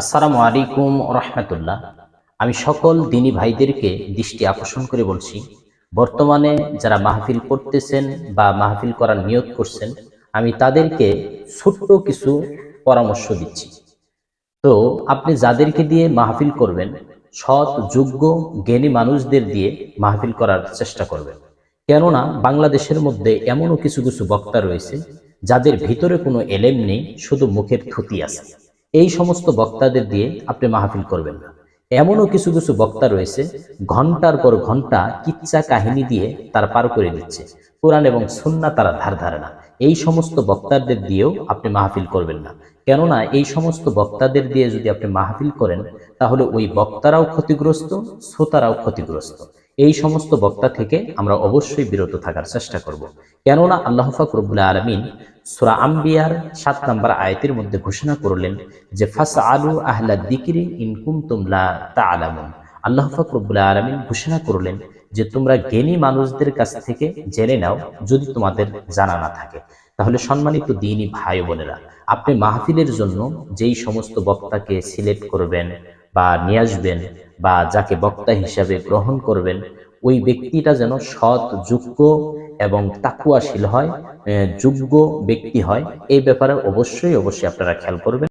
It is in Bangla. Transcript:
আসসালামু আলাইকুম রহমতুল্লাহ। আমি সকল দিনী ভাইদেরকে দৃষ্টি আকর্ষণ করে বলছি, বর্তমানে যারা মাহফিল করতেছেন বা মাহফিল করার নিয়ত করছেন, আমি তাদেরকে ছোট্ট কিছু পরামর্শ দিচ্ছি। তো আপনি যাদেরকে দিয়ে মাহফিল করবেন, সৎ, যোগ্য, জ্ঞানী মানুষদের দিয়ে মাহফিল করার চেষ্টা করবেন। কেননা বাংলাদেশের মধ্যে এমনও কিছু কিছু বক্তা রয়েছে, যাদের ভিতরে কোনো এলেম নেই, শুধু মুখের থুতি আছে। এই সমস্ত বক্তাদের দিয়ে আপনি মাহফিল করবেন। না এমনও কিছু কিছু বক্তা রয়েছে, ঘণ্টার পর ঘণ্টা কিচ্ছা কাহিনী দিয়ে তার পার করে দিচ্ছে কোরআন এবং সুন্না তারা ধার ধারে না। এই সমস্ত বক্তাদের দিয়েও আপনি মাহফিল করবেন না। কেননা এই সমস্ত বক্তাদের দিয়ে যদি আপনি মাহফিল করেন, তাহলে ওই বক্তারাও ক্ষতিগ্রস্ত, শ্রোতারাও ক্ষতিগ্রস্ত। এই সমস্ত বক্তা থেকে আমরা অবশ্যই বিরত থাকার চেষ্টা করব। কেননা আল্লাহ ফাকরুল্লাহ আলমিন সুরা আম্বিয়ার সাত নম্বর আয়তের মধ্যে ঘোষণা করলেন যে ফাস আলু আহলা দিকিরি ইনকুম তুমলা তা আলামুন আল্লাহ ফাকরুল্লাহ আলমিন ঘোষণা করলেন যে, তোমরা জ্ঞানী মানুষদের কাছ থেকে জেনে নাও যদি তোমাদের জানা না থাকে। তাহলে সম্মানিত দিনই ভাই বোনেরা, আপনি মাহফিলের জন্য যেই সমস্ত বক্তাকে সিলেক্ট করবেন বা নিয়ে আসবেন বা যাকে বক্তা হিসাবে গ্রহণ করবেন ওই ব্যক্তিটা যেন সৎ, যোগ্য এবং তাকুয়াশীল হয় যোগ্য ব্যক্তি হয়। এই ব্যাপারে অবশ্যই অবশ্যই আপনারা খেয়াল করবেন।